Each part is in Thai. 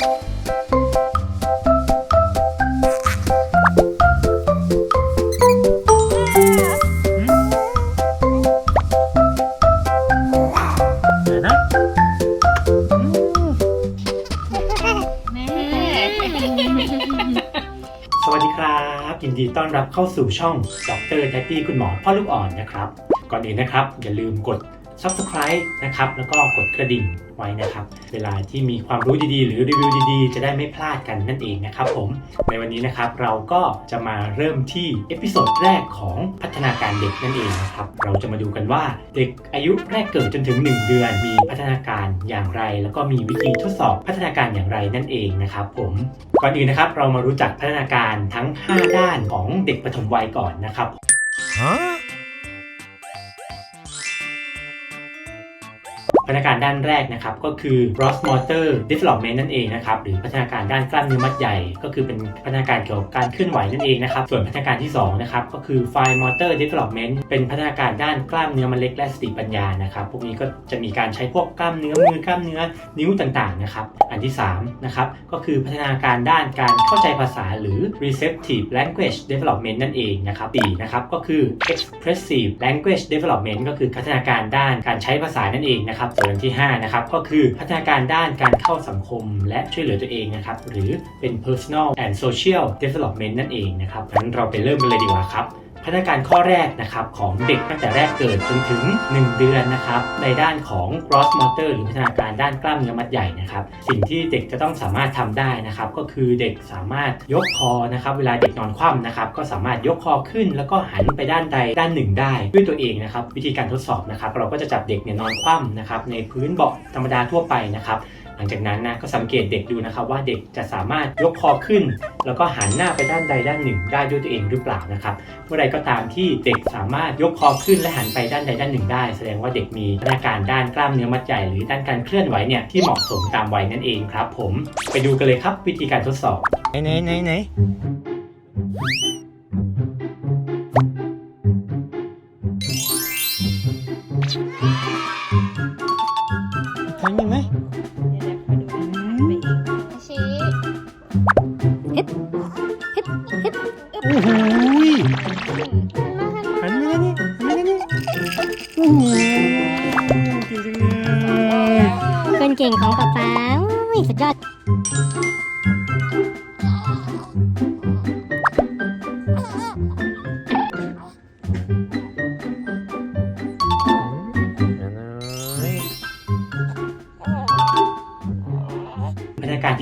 สวัสดีครับ ยินดีต้อนรับเข้าสู่ช่องดรแดดดี้คุณหมอพ่อลูกอ่อนนะครับ ก่อนอื่นนะครับ อย่าลืมกด subscribe นะครับแล้วก็กดกระดิ่งไว้นะครับ เวลาที่มีความรู้ดีๆ หรือรีวิวดีๆ จะได้ไม่พลาดกันนั่นเองนะครับผมในวันนี้นะครับเราก็จะมาเริ่มที่เอพิโซดแรกของพัฒนาการเด็กนั่นเองนะครับเราจะมาดูกันว่าเด็กอายุแรกเกิดจนถึง 1 เดือน มีพัฒนาการอย่างไร แล้วก็มีวิธีทดสอบพัฒนาการอย่างไรนั่นเองนะครับผมก่อนอื่นนะครับเรามารู้จักพัฒนาการทั้ง 5 ด้านของเด็กปฐมวัยก่อนนะครับ พัฒนาการด้านแรกนะครับก็คือ gross motor development นั่นเองนะครับหรือพัฒนาการด้านกล้ามเนื้อมัดใหญ่ ก็คือเป็นพัฒนาการเกี่ยวกับการเคลื่อนไหวนั่นเองนะครับส่วนพัฒนาการที่2นะครับก็คือ fine motor development เป็นพัฒนาการด้านกล้ามเนื้อมัดเล็กและสติปัญญานะครับพวกนี้ก็จะมีการใช้พวกกล้ามเนื้อมือกล้ามเนื้อนิ้วต่างๆนะครับอันที่3นะครับก็คือพัฒนาการด้านการเข้าใจภาษาหรือ receptive language development นั่นเองนะครับ4นะครับก็คือ expressive language development ก็คือพัฒนาการด้านการใช้ภาษานั่นเองนะครับส่วนอันที่5นะครับก็คือพัฒนาการด้านการเข้าสังคมและช่วยเหลือตัวเองนะครับหรือเป็น personal and social development นั่นเองนะครับงั้นเราไปเริ่มกันเลยดีกว่าครับ พัฒนาการข้อแรกนะครับของเด็กตั้งแต่แรกเกิดจนถึง 1 เดือนนะครับในด้านของ gross motor หรือพัฒนาการด้านกล้ามเนื้อมัดใหญ่นะครับสิ่งที่เด็กจะต้องสามารถทำได้นะครับก็คือเด็กสามารถยกคอนะครับเวลาเด็กนอนคว่ำนะครับก็สามารถยกคอขึ้น แล้วก็หันไปด้านใดด้านหนึ่งได้ด้วยตัวเองนะครับวิธีการทดสอบนะครับเราก็จะจับเด็กเนี่ยนอนคว่ำนะครับในพื้นเบาะธรรมดาทั่วไปนะครับ ลังจากนั้นนะก็สังเกตเด็กดูนะครับว่าเด็กจะสามารถยกคอขึ้น แล้วก็หันหน้าไปด้านใดด้านหนึ่งได้ด้วยตัวเองหรือเปล่านะครับเมื่อใดก็ตามที่เด็กสามารถยกคอขึ้นและหันไปด้านใดด้านหนึ่งได้ แสดงว่าเด็กมีพัฒนาการด้านกล้ามเนื้อมัดใหญ่หรือด้านการเคลื่อนไหวเนี่ยที่เหมาะสมตามวัยนั่นเองครับ ผมไปดูกันเลยครับวิธีการทดสอบไหนไหนไหนไหน โอ้โหยหันมานี่หันมานี่โอ้โหเก่งจังเลย คนเก่งของป๊าป๊าอุ้ยสุดยอด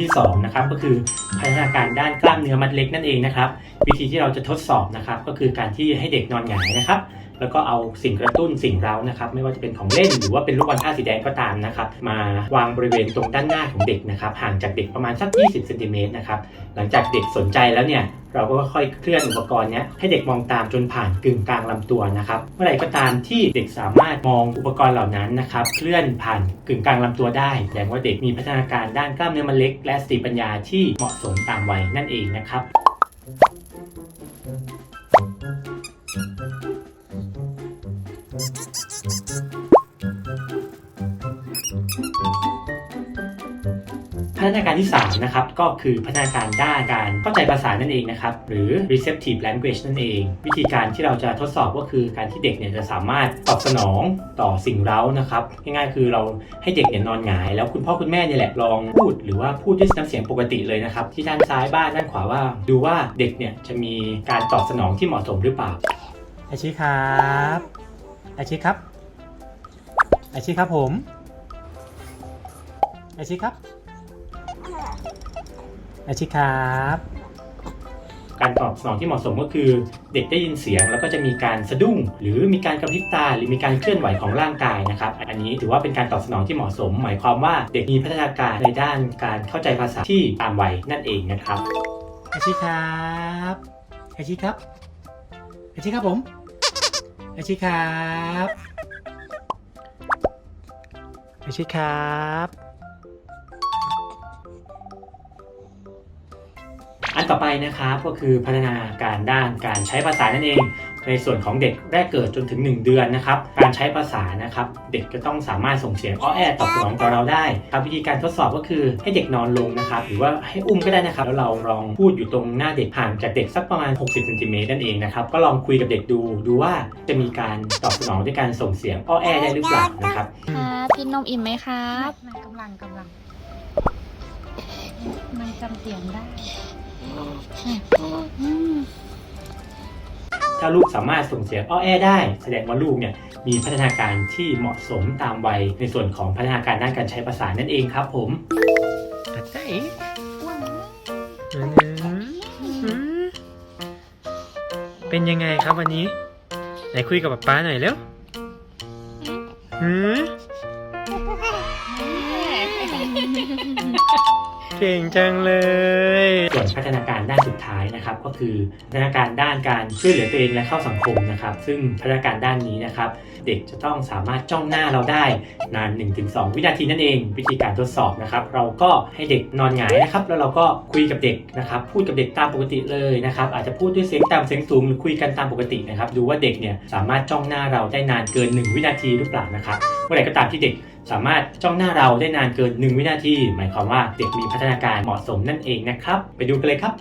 ที่สองนะครับก็คือพัฒนาการด้านกล้ามเนื้อมัดเล็กนั่นเองนะครับ วิธีที่เราจะทดสอบนะครับก็คือการที่ให้เด็กนอนหงายนะครับ แล้วก็เอาสิ่งกระตุ้นสิ่งเร้านะครับไม่ว่าจะเป็นของเล่นหรือว่าเป็นลูกบอลผ้าสีแดงก็ตามนะครับมาวางบริเวณตรงด้านหน้าของเด็กนะครับห่างจากเด็กประมาณสัก 20เซนติเมตรนะครับหลังจากเด็กสนใจแล้วเนี่ยเราก็ค่อยเคลื่อนอุปกรณ์นี้ให้เด็กมองตามจนผ่านกึ่งกลางลำตัวนะครับเมื่อไหร่ก็ตามที่เด็กสามารถมองอุปกรณ์เหล่านั้นนะครับเคลื่อนผ่านกึ่งกลางลำตัวได้แสดงว่าเด็กมีพัฒนาการด้านกล้ามเนื้อมันเล็ก และสติปัญญาที่เหมาะสมตามวัยนั่นเองนะครับ พัฒนาการที่ 3 นะครับ ก็คือพัฒนาการด้านการเข้าใจภาษานั่นเองนะครับ หรือ receptive language นั่นเอง วิธีการที่เราจะทดสอบก็คือการที่เด็กเนี่ยจะสามารถตอบสนองต่อสิ่งเร้านะครับ ง่ายๆ คือเราให้เด็กเนี่ยนอนหงาย แล้วคุณพ่อคุณแม่เนี่ยแหละลองพูด หรือว่าพูดด้วยน้ำเสียงปกติเลยนะครับ ที่ด้านซ้ายบ้านด้านขวาว่า ดูว่าเด็กเนี่ยจะมีการตอบสนองที่เหมาะสมหรือเปล่าอาชีครับอาชีครับอาชีครับผม อาชีครับอาชีครับ การตอบสนองที่เหมาะสมก็คือ เด็กได้ยินเสียงแล้วก็จะมีการสะดุ้ง หรือมีการกระพริบตาหรือมีการเคลื่อนไหวของร่างกายนะครับ อันนี้ถือว่าเป็นการตอบสนองที่เหมาะสม หมายความว่าเด็กมีพัฒนาการในด้านการเข้าใจภาษาที่ตามวัยนั่นเองนะครับอาชีครับอาชีครับอาชีครับผมอาชีครับอาชีครับ อันต่อไปนะครับก็คือพัฒนาการด้านการใช้ภาษานั่นเอง ในส่วนของเด็กแรกเกิดจนถึง 1 เดือนนะครับ การใช้ภาษานะครับ เด็กจะต้องสามารถส่งเสียงอ้อแอตอบสนองต่อเราได้ครับวิธีการทดสอบก็คือให้เด็กนอนลงนะครับ หรือว่าให้อุ้มก็ได้นะครับ แล้วเราลองพูดอยู่ตรงหน้าเด็กห่างจากเด็กสักประมาณ 60เซนติเมตรนั่นเองนะครับก็ลองคุยกับเด็กดูดูว่าจะมีการตอบสนองด้วยการส่งเสียงอ้อแอได้หรือเปล่านะครับครับกินนมอิ่มไหมครับไม่กำลังกำลังมันจำเสียงได้ ถ้าลูกสามารถส่งเสียงอ้อแอได้ แสดงว่าลูกเนี่ยมีพัฒนาการที่เหมาะสมตามวัยในส่วนของพัฒนาการด้านการใช้ภาษานั่นเองครับผมอาใจเป็นยังไงครับวันนี้ ไหนคุยกับป๊าป๊าหน่อยเร็วหืม เก่งจังเลย ส่วนพัฒนาการด้านสุดท้ายนะครับ ก็คือพัฒนาการด้านการช่วยเหลือตัวเองและเข้าสังคมนะครับ ซึ่งพัฒนาการด้านนี้นะครับ เด็กจะต้องสามารถจ้องหน้าเราได้นาน 1-2 วินาทีนั่นเอง วิธีการทดสอบนะครับ เราก็ให้เด็กนอนหงายนะครับ แล้วเราก็คุยกับเด็กนะครับ พูดกับเด็กตามปกติเลยนะครับ อาจจะพูดด้วยเสียงต่ำเสียงสูงหรือคุยกันตามปกตินะครับ ดูว่าเด็กเนี่ยสามารถจ้องหน้าเราได้นานเกิน 1 วินาทีหรือเปล่านะครับ เมื่อไหร่ก็ตามที่เด็ก สามารถจ้องหน้าเราได้นานเกิน 1 วินาที หมายความว่าเด็กมีพัฒนาการเหมาะสมนั่นเองนะครับ ไปดูกันเลยครับ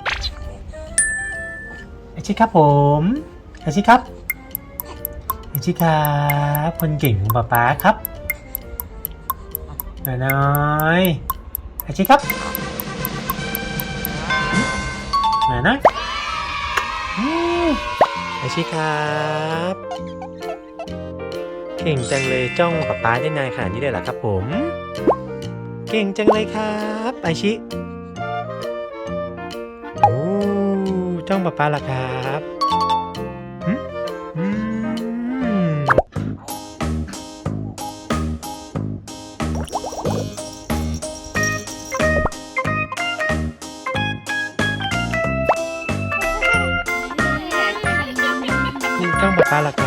อาชิครับผมอาชิครับอาชิครับคนเก่งของป๊าป๊าครับมาน้อยอาชิครับมานะอืมอาชิครับ เก่งจังเลยจ้องป๊าป๊าได้นานขนาดนี้เลยเหรอครับผม เก่งจังเลยครับอาชิโอ้จ้องป๊าป๊าล่ะครับหึอืมจ้องป๊าป๊าล่ะครั